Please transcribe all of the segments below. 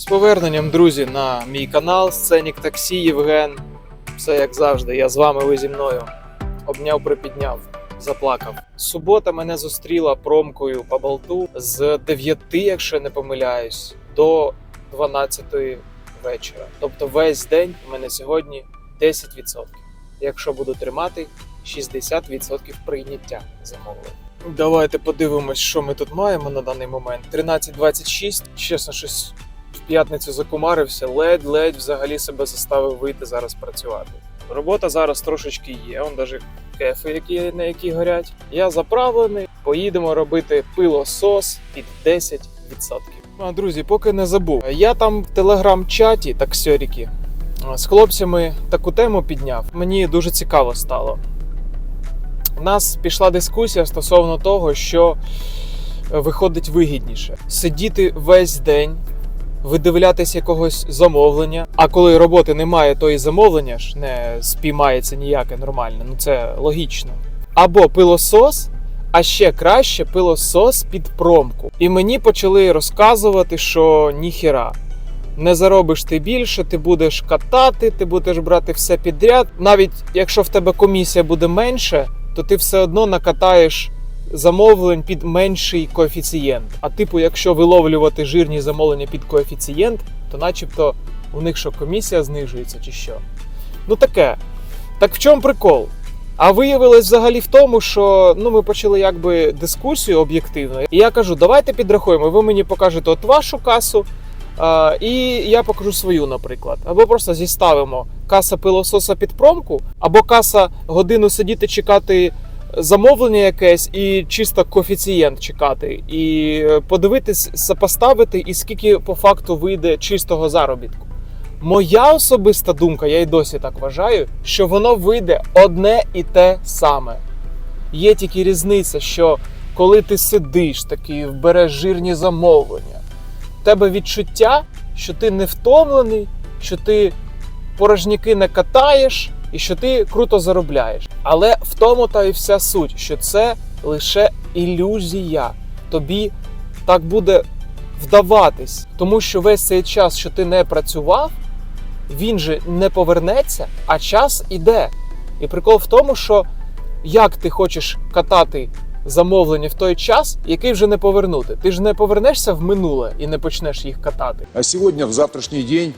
З поверненням, друзі, на мій канал Сценік Таксі Євген. Все як завжди, я з вами, ви зі мною. Обняв, припідняв, заплакав. Субота мене зустріла промкою по болту з 9, якщо не помиляюсь, до 12 вечора. Тобто весь день у мене сьогодні 10%. Якщо буду тримати, 60% прийняття замовлень. Давайте подивимось, що ми тут маємо на даний момент. 13.26. Чесно, щось п'ятницю закумарився, ледь-ледь взагалі себе заставив вийти зараз працювати. Робота зараз трошечки є, он навіть кефи, які, на які горять. Я заправлений, поїдемо робити пилосос під 10%. А, друзі, поки не забув. Я там в телеграм-чаті таксьоріки з хлопцями таку тему підняв. Мені дуже цікаво стало. У нас пішла дискусія стосовно того, що виходить вигідніше сидіти весь день, видивлятись якогось замовлення. А коли роботи немає, то і замовлення ж не спіймається ніяке нормальне. Ну це логічно. Або пилосос, а ще краще пилосос під промку. І мені почали розказувати, що ніхіра. Не заробиш ти більше, ти будеш катати, ти будеш брати все підряд. Навіть якщо в тебе комісія буде менше, то ти все одно накатаєш замовлень під менший коефіцієнт. А типу, якщо виловлювати жирні замовлення під коефіцієнт, то начебто у них що комісія знижується чи що. Ну таке. Так в чому прикол? А виявилось взагалі в тому, що ну ми почали якби дискусію об'єктивно. І я кажу, давайте підрахуємо. Ви мені покажете от вашу касу, а, і я покажу свою, наприклад. Або просто зіставимо каса пилососа під промку, або каса годину сидіти чекати замовлення якесь і чисто коефіцієнт чекати, і е, подивитись, сопоставити, і скільки по факту вийде чистого заробітку. Моя особиста думка, я й досі так вважаю, що воно вийде одне і те саме. Є тільки різниця, що коли ти сидиш такий, береш жирні замовлення, в тебе відчуття, що ти не втомлений, що ти порожніки не катаєш і що ти круто заробляєш. Але в тому та і вся суть, що це лише ілюзія. Тобі так буде вдаватись, тому що весь цей час, що ти не працював, він же не повернеться, а час іде. І прикол в тому, що як ти хочеш катати замовлення в той час, який вже не повернути. Ти ж не повернешся в минуле і не почнеш їх катати. А сегодня, в завтрашний день,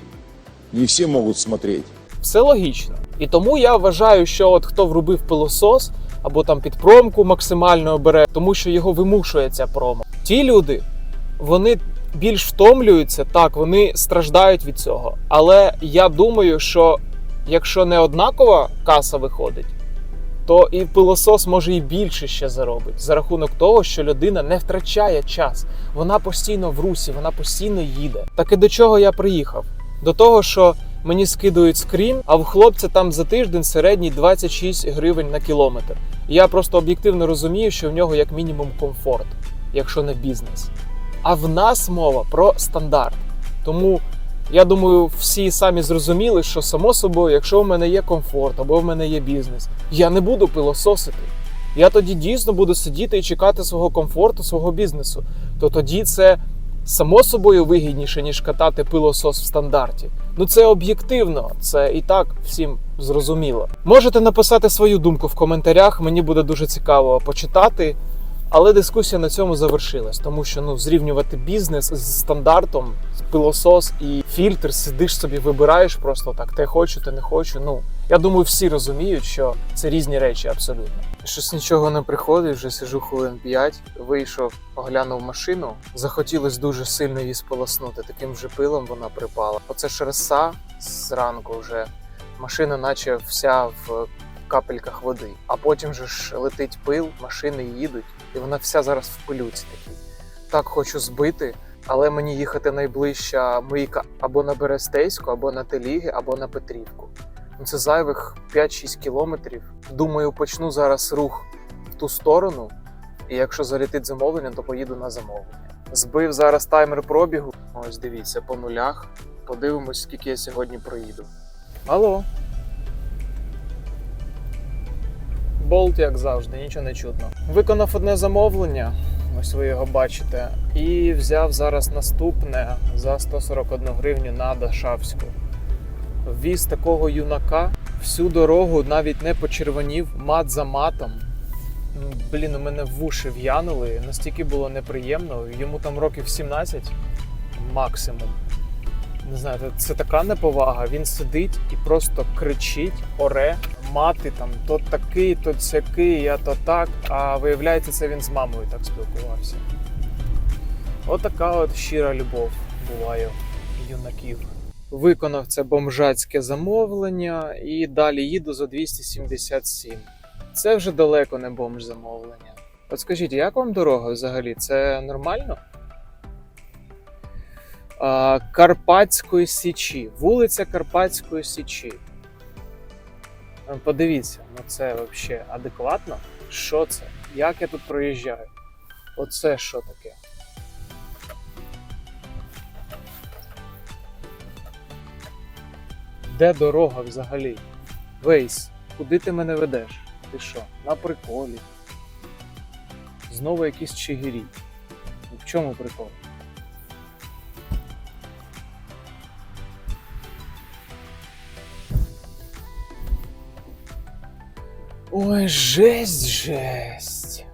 не все могут смотреть. Все логічно. І тому я вважаю, що от хто врубив пилосос або там під промку максимально бере, тому що його вимушує ця промо. Ті люди, вони більш втомлюються, так, вони страждають від цього. Але я думаю, що якщо не однакова каса виходить, то і пилосос може і більше ще заробить за рахунок того, що людина не втрачає час. Вона постійно в русі, вона постійно їде. Так і до чого я приїхав? До того, що мені скидують скрін, а в хлопця там за тиждень середній 26 гривень на кілометр. Я просто об'єктивно розумію, що в нього як мінімум комфорт, якщо не бізнес. А в нас мова про стандарт. Тому я думаю, всі самі зрозуміли, що само собою, якщо в мене є комфорт або в мене є бізнес, я не буду пилососити. Я тоді дійсно буду сидіти і чекати свого комфорту, свого бізнесу. То тоді це само собою вигідніше, ніж катати пилосос в стандарті. Ну це об'єктивно, це і так всім зрозуміло. Можете написати свою думку в коментарях, мені буде дуже цікаво почитати. Але дискусія на цьому завершилась, тому що ну зрівнювати бізнес з стандартом, пилосос і фільтр, сидиш собі, вибираєш просто так, те хочу, те не хочу. Ну я думаю, всі розуміють, що це різні речі абсолютно. Щось нічого не приходить, вже сижу хвилин 5, вийшов, оглянув машину. Захотілось дуже сильно її сполоснути. Таким же пилом вона припала. Оце ж роса зранку вже машина, наче вся в капельках води. А потім же ж летить пил, машини їдуть, і вона вся зараз в пилюці такій. Так хочу збити, але мені їхати найближча мийка або на Берестейську, або на Теліги, або на Петрівку. Ну це зайвих 5-6 кілометрів. Думаю, почну зараз рух в ту сторону, і якщо залетить замовлення, то поїду на замовлення. Збив зараз таймер пробігу. Ось дивіться, по нулях. Подивимось, скільки я сьогодні проїду. Алло. Болт, як завжди, нічого не чутно. Виконав одне замовлення. Ось ви його бачите. І взяв зараз наступне за 141 гривню на Дашавську. Віз такого юнака всю дорогу навіть не почервонів мат за матом. Ну, Блін, у мене вуші в'янули, настільки було неприємно. Йому там років 17 максимум. Не знаю, це така неповага. Він сидить і просто кричить, оре, мати там то такий, то сякий, я то так. А виявляється, це він з мамою так спілкувався. Отака от щира любов буває юнаків. Виконав це бомжацьке замовлення і далі їду за 277. Це вже далеко не бомж замовлення. От скажіть, як вам дорога взагалі? Це нормально? Карпатської Січі, вулиця Карпатської Січі. Е, Подивіться, ну це взагалі адекватно? Що це? Як я тут проїжджаю? Оце що таке? Де дорога взагалі? Вейс, куди ти мене ведеш? Ти що, на приколі? Знову якісь чигирі. В чому прикол? Ой, жесть, жесть.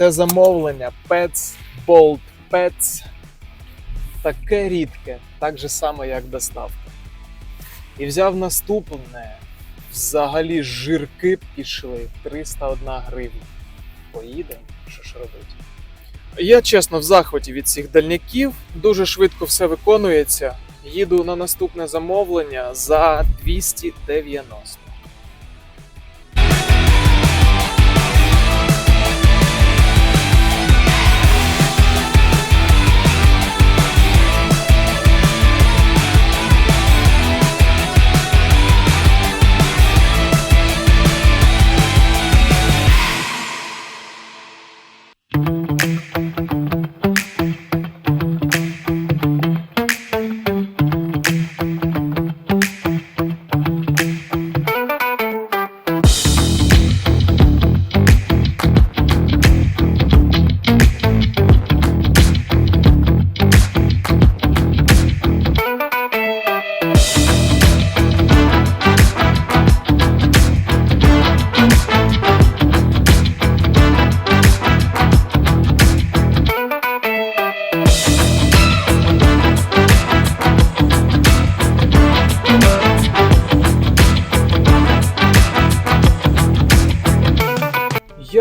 Це замовлення Pets Bolt Pets. Таке рідке, так же само, як доставка. І взяв наступне. Взагалі жирки пішли 301 гривня. Поїдемо, що ж робити. Я чесно в захваті від цих дальняків. Дуже швидко все виконується. Їду на наступне замовлення за 290.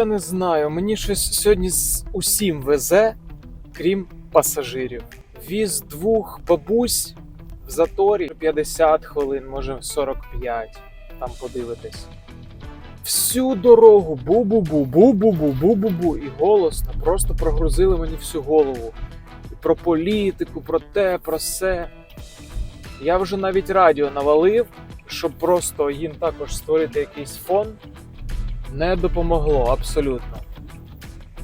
Не знаю, мені щось сьогодні з усім везе, крім пасажирів. Віз двох бабусь в заторі 50 хвилин, може 45. Там подивитись. Всю дорогу бу-бу-бу, бу-бу-бу, бу-бу-бу. І голосно просто прогрузили мені всю голову. І про політику, про те, про се. Я вже навіть радіо навалив, щоб просто їм також створити якийсь фон не допомогло абсолютно.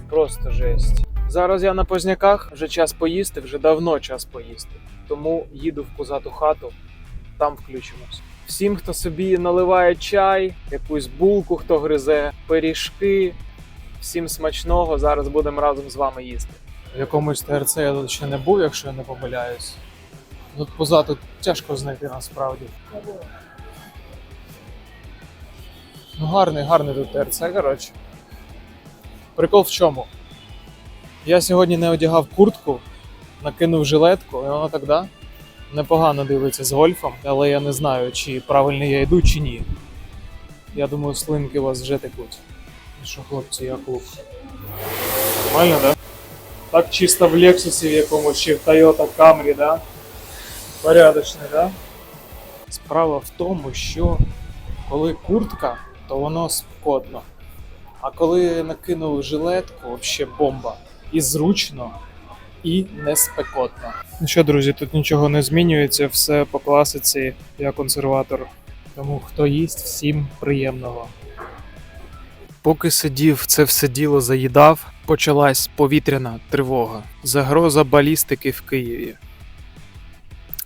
Просто жесть. Зараз я на позняках, вже час поїсти, вже давно час поїсти. Тому їду в кузату хату, там включимось. Всім, хто собі наливає чай, якусь булку, хто гризе, пиріжки. Всім смачного. Зараз будемо разом з вами їсти. В якомусь ТРЦ я тут ще не був, якщо я не помиляюсь. Тут позаду тяжко знайти насправді. Ну, гарний, гарний тут ТРЦ, коротше. Прикол в чому? Я сьогодні не одягав куртку, накинув жилетку, і воно тоді непогано дивиться з гольфом, але я не знаю, чи правильно я йду, чи ні. Я думаю, слинки у вас вже текуть. Ну що, хлопці, як лук. Нормально, да? Так чисто в Лексусі в якомусь чи в Toyota Camry, да? Порядочний, да? Справа в тому, що коли куртка, то воно спокотно. А коли накинув жилетку, взагалі бомба. І зручно, і не спекотно. Ну що, друзі, тут нічого не змінюється, все по класиці, я консерватор. Тому хто їсть, всім приємного. Поки сидів, це все діло заїдав, почалась повітряна тривога. Загроза балістики в Києві.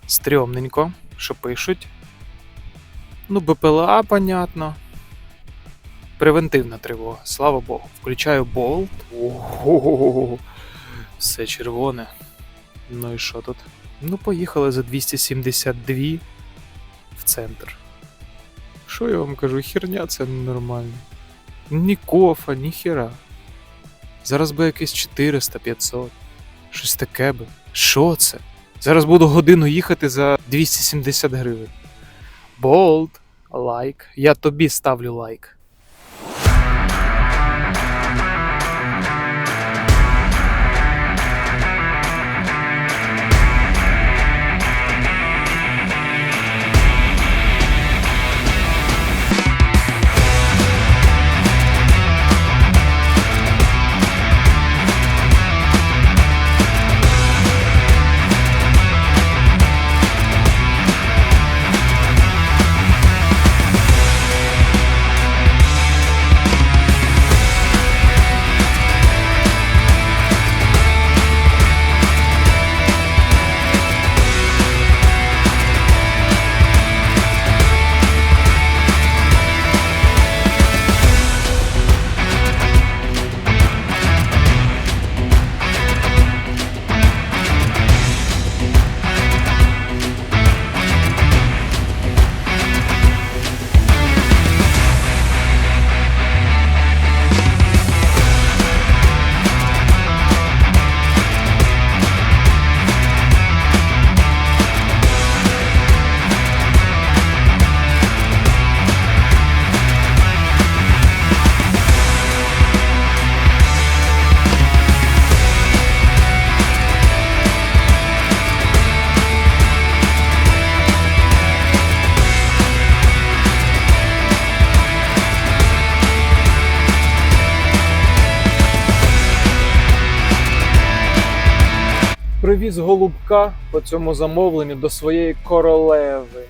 Стрьомненько, що пишуть. Ну, БПЛА, понятно. Превентивна тривога, слава Богу. Включаю болт. Ого. Все червоне. Ну і що тут? Ну, поїхали за 272 в центр. Що я вам кажу, херня це ненормально. Ні кофа, ні хера. Зараз би якесь 400, 500. Щось таке би. Що це? Зараз буду годину їхати за 270 гривень. Болт, лайк. Я тобі ставлю лайк. Привіз голубка по цьому замовленню до своєї королеви.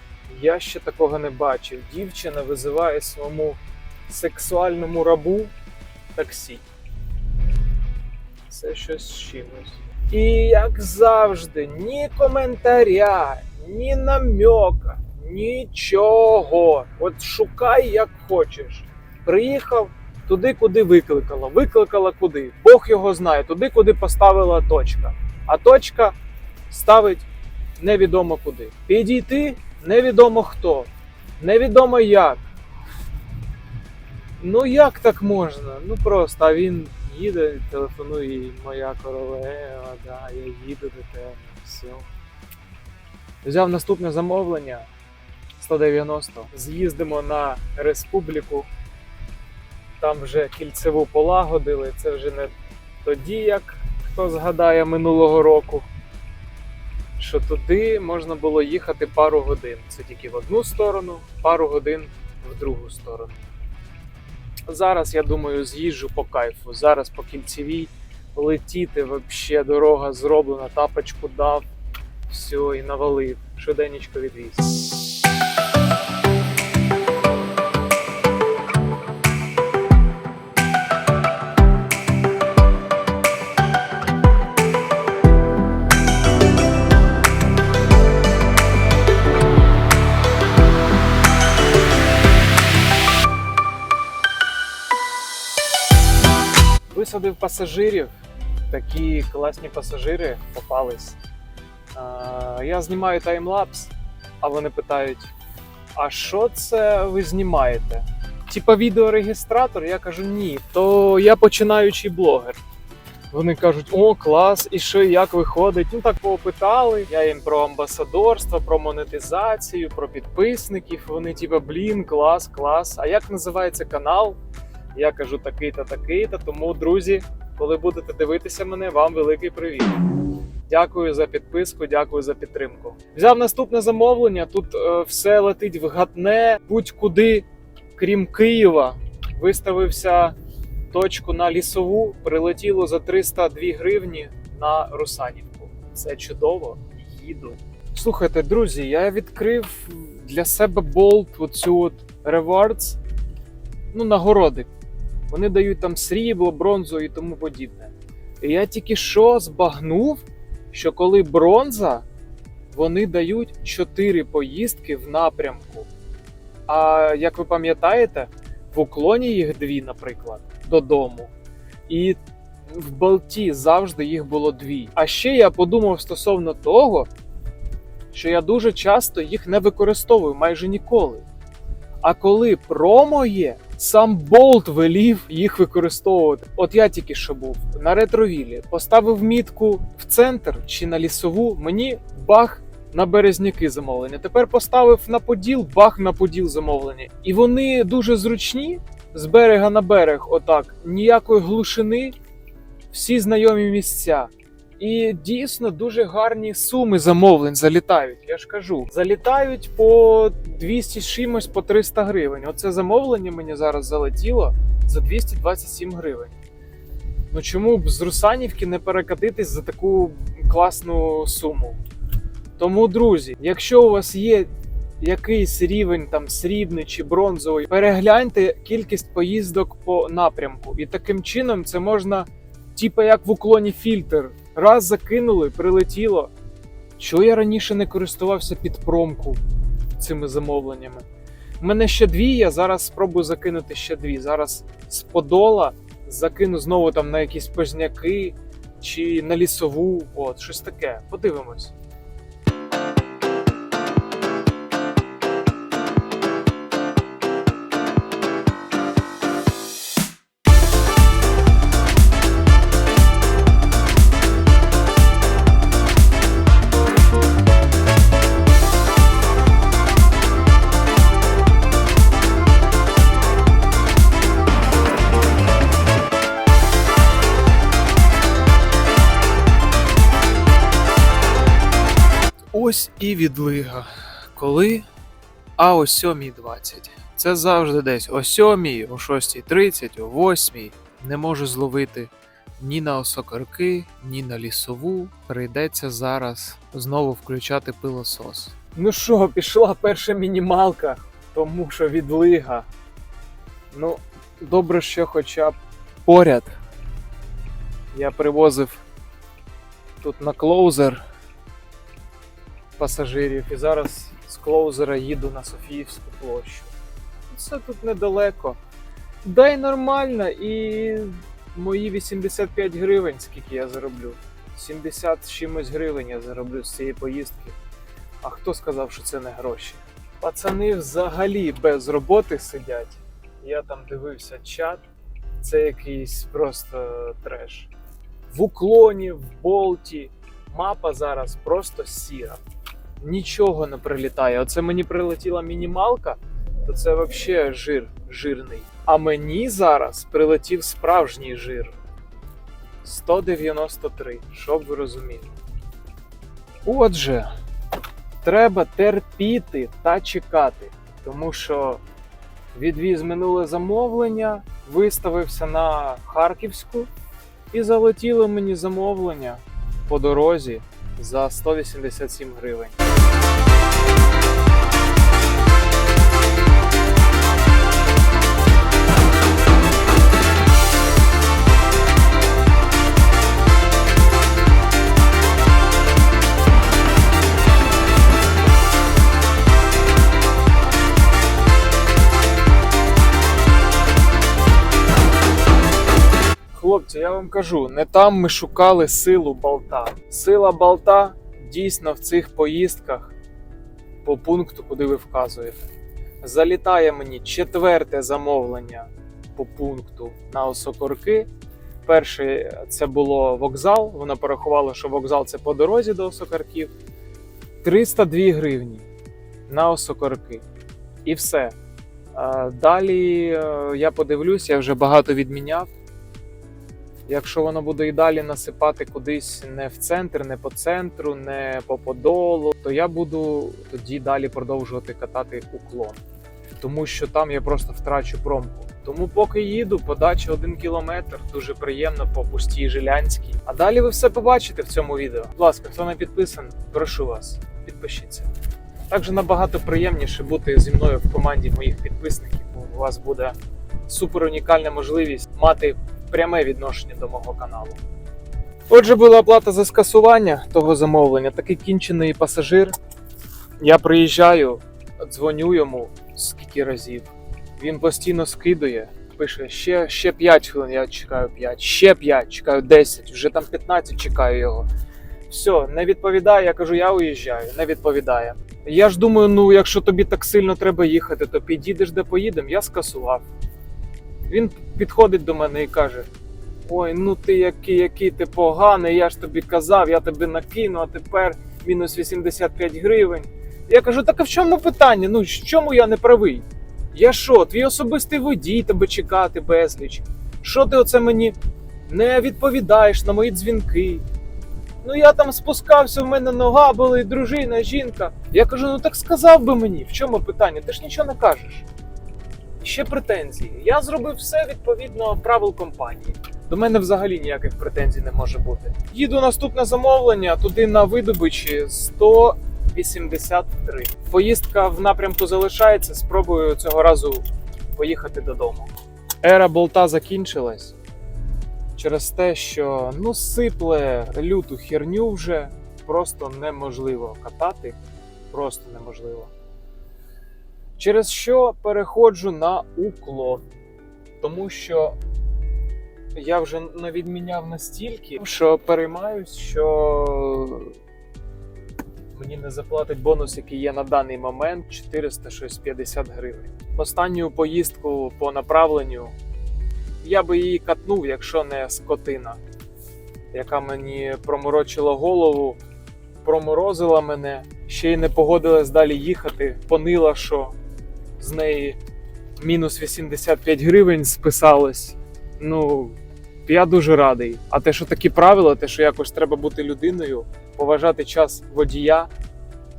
Я ще такого не бачив. Дівчина визиває своєму сексуальному рабу таксі. Це щось з чимось. І як завжди, ні коментаря, ні намьока, нічого. От шукай як хочеш. Приїхав туди, куди викликала. Викликала куди. Бог його знає, туди, куди поставила точка. А точка ставить невідомо куди. Підійти невідомо хто, невідомо як. Ну як так можна? Ну просто а він їде, телефонує моя королева, да, я їду до тебе. Все. Взяв наступне замовлення 190. З'їздимо на республіку. Там вже кільцеву полагодили. Це вже не тоді, як хто згадає минулого року. Що туди можна було їхати пару годин. Це тільки в одну сторону, пару годин в другу сторону. Зараз, я думаю, з'їжджу по кайфу. Зараз по кільцевій летіти вообще дорога зроблена, тапочку дав, все, і навалив. Швиденечко відвіз. Висадив пасажирів. Такі класні пасажири попались. Я знімаю таймлапс, а вони питають: а що це ви знімаєте? типа відеорегістратор, я кажу, ні, то я починаючий блогер. Вони кажуть, о, клас, і що, як виходить? Ну так попитали. Я їм про амбасадорство, про монетизацію, про підписників. Вони, типа, блін, клас, клас. А як називається канал? Я кажу такий-то, такий-то. Тому, друзі, коли будете дивитися мене, вам великий привіт. Дякую за підписку, дякую за підтримку. Взяв наступне замовлення. Тут е, все летить в гатне, будь-куди, крім Києва. Виставився точку на лісову, прилетіло за 302 гривні на Русанівку. Це чудово. Їду. Слухайте, друзі, я відкрив для себе болт, оцю от Rewards, ну, нагороди. Вони дають там срібло, бронзу і тому подібне. І я тільки що збагнув, що коли бронза, вони дають 4 поїздки в напрямку. А як ви пам'ятаєте, в уклоні їх дві, наприклад, додому. І в болті завжди їх було дві. А ще я подумав стосовно того, що я дуже часто їх не використовую майже ніколи. А коли промо є, сам болт велів їх використовувати. От я тільки що був на ретровілі, поставив мітку в центр чи на лісову, мені бах на березняки замовлення. Тепер поставив на поділ, бах на поділ замовлення. І вони дуже зручні з берега на берег, отак, ніякої глушини, всі знайомі місця. І дійсно дуже гарні суми замовлень залітають. Я ж кажу, залітають по 200 чимось по 300 гривень. Оце замовлення мені зараз залетіло за 227 гривень. Ну чому б з Русанівки не перекатитись за таку класну суму? Тому, друзі, якщо у вас є якийсь рівень там срібний чи бронзовий, перегляньте кількість поїздок по напрямку. І таким чином це можна, типа як в уклоні фільтр. Раз закинули, прилетіло. Чого я раніше не користувався під промку цими замовленнями? У мене ще дві, я зараз спробую закинути ще дві. Зараз з Подола закину знову там на якісь позняки чи на лісову. От, щось таке. Подивимось. Ось і відлига. Коли? А о 7.20. Це завжди десь о 7, о 6.30, о 8. Не можу зловити ні на осокорки, ні на лісову. Прийдеться зараз знову включати пилосос. Ну що, пішла перша мінімалка, тому що відлига. Ну, добре, що хоча б поряд. Я привозив тут на клоузер пасажирів і зараз з клоузера їду на Софіївську площу. Це тут недалеко. Дай нормально, і мої 85 гривень, скільки я зароблю. 70 чимось гривень я зароблю з цієї поїздки. А хто сказав, що це не гроші? Пацани взагалі без роботи сидять. Я там дивився чат. Це якийсь просто треш. В уклоні, в болті. Мапа зараз просто сіра нічого не прилітає. Оце мені прилетіла мінімалка, то це взагалі жир жирний. А мені зараз прилетів справжній жир. 193, щоб ви розуміли. Отже, треба терпіти та чекати, тому що відвіз минуле замовлення, виставився на Харківську і залетіло мені замовлення по дорозі за 187 гривень. Хлопці, я вам кажу, не там ми шукали силу болта. Сила болта дійсно в цих поїздках по пункту, куди ви вказуєте. залітає мені четверте замовлення по пункту на Осокорки. Перше це було вокзал. Вона порахувала, що вокзал це по дорозі до Осокорків. 302 гривні на Осокорки. І все. Далі е, я подивлюсь, я вже багато відміняв. Якщо воно буде і далі насипати кудись не в центр, не по центру, не по подолу, то я буду тоді далі продовжувати катати уклон. Тому що там я просто втрачу промку. Тому поки їду, подача один кілометр, дуже приємно по пустій Жилянській. А далі ви все побачите в цьому відео. Будь ласка, хто не підписаний, прошу вас, підпишіться. Також набагато приємніше бути зі мною в команді моїх підписників. У вас буде супер унікальна можливість мати пряме відношення до мого каналу. Отже, була оплата за скасування того замовлення. Такий кінчений пасажир. Я приїжджаю, дзвоню йому скільки разів. Він постійно скидує, пише ще, ще 5 хвилин, я чекаю 5, ще 5, чекаю 10, вже там 15 чекаю його. Все, не відповідає, я кажу, я уїжджаю, не відповідає. Я ж думаю, ну якщо тобі так сильно треба їхати, то підійдеш де поїдемо, я скасував. Він підходить до мене і каже: Ой, ну ти який, який ти поганий, я ж тобі казав, я тобі накину, а тепер мінус 85 гривень. Я кажу, так а в чому питання? Ну, в чому я не правий? Я що, твій особистий водій тебе чекати безліч? Що ти оце мені не відповідаєш на мої дзвінки? Ну я там спускався, в мене нога болить, дружина, жінка. Я кажу, ну так сказав би мені, в чому питання? Ти ж нічого не кажеш. Ще претензії. Я зробив все відповідно правил компанії. До мене взагалі ніяких претензій не може бути. Їду наступне замовлення туди на видобичі 183. Поїздка в напрямку залишається. Спробую цього разу поїхати додому. Ера болта закінчилась через те, що ну сипле люту херню вже просто неможливо катати. Просто неможливо. Через що переходжу на уклон. Тому що я вже не відміняв настільки, що переймаюсь, що мені не заплатить бонус, який є на даний момент 450 гривень. Останню поїздку по направленню я би її катнув, якщо не скотина, яка мені проморочила голову, проморозила мене, ще й не погодилась далі їхати, понила, що з неї мінус 85 гривень списалось. Ну, я дуже радий. А те, що такі правила, те, що якось треба бути людиною, поважати час водія,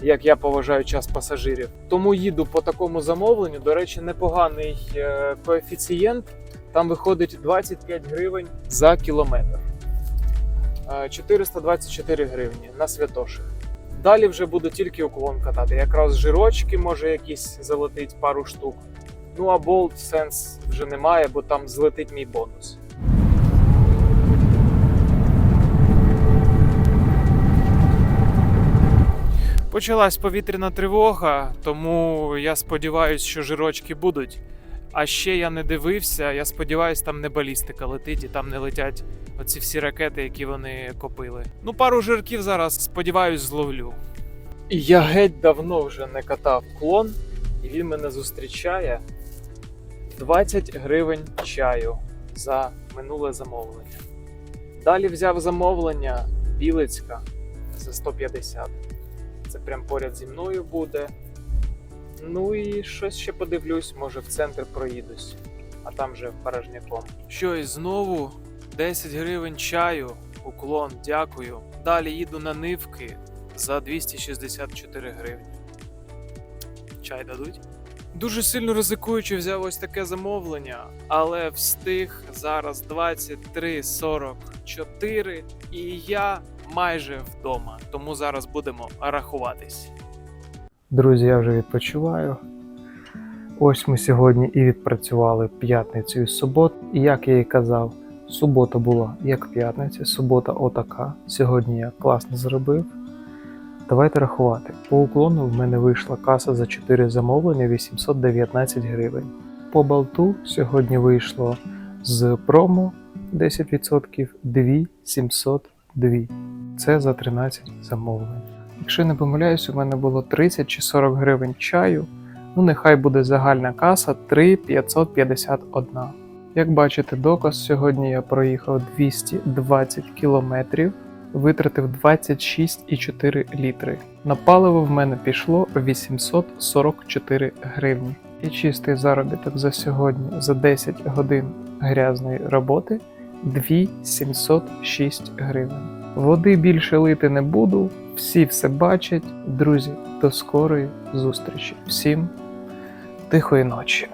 як я поважаю час пасажирів. Тому їду по такому замовленню. До речі, непоганий е, коефіцієнт. Там виходить 25 гривень за кілометр. Е, 424 гривні на святоших. Далі вже буду тільки уклон катати. Якраз жирочки може якісь залетить пару штук. Ну а болт сенс вже немає, бо там злетить мій бонус. Почалась повітряна тривога, тому я сподіваюся, що жирочки будуть. А ще я не дивився. Я сподіваюся, там не балістика летить і там не летять оці всі ракети, які вони копили. Ну, пару жирків зараз, сподіваюсь, зловлю. Я геть давно вже не катав клон, і він мене зустрічає 20 гривень чаю за минуле замовлення. Далі взяв замовлення Білицька за 150. Це прям поряд зі мною буде. Ну і щось ще подивлюсь, може в центр проїдусь, а там же порожняком. Що і знову 10 гривень чаю, уклон, дякую. Далі їду на нивки за 264 гривні. Чай дадуть? Дуже сильно ризикуючи, взяв ось таке замовлення, але встиг зараз 23.44 і я майже вдома. Тому зараз будемо рахуватись. Друзі, я вже відпочиваю. Ось ми сьогодні і відпрацювали п'ятницю і суботу. І як я і казав, субота була як п'ятниця, субота отака. Сьогодні я класно зробив. Давайте рахувати. По уклону в мене вийшла каса за 4 замовлення 819 гривень. По балту сьогодні вийшло з промо 10% 2702. Це за 13 замовлень. Якщо не помиляюсь, у мене було 30 чи 40 гривень чаю, Ну, нехай буде загальна каса 3,551. Як бачите, доказ сьогодні я проїхав 220 кілометрів, витратив 26,4 літри. На паливо в мене пішло 844 гривні. І чистий заробіток за сьогодні за 10 годин грязної роботи 2706 гривень. Води більше лити не буду, всі все бачать. Друзі, до скорої зустрічі. Всім тихої ночі.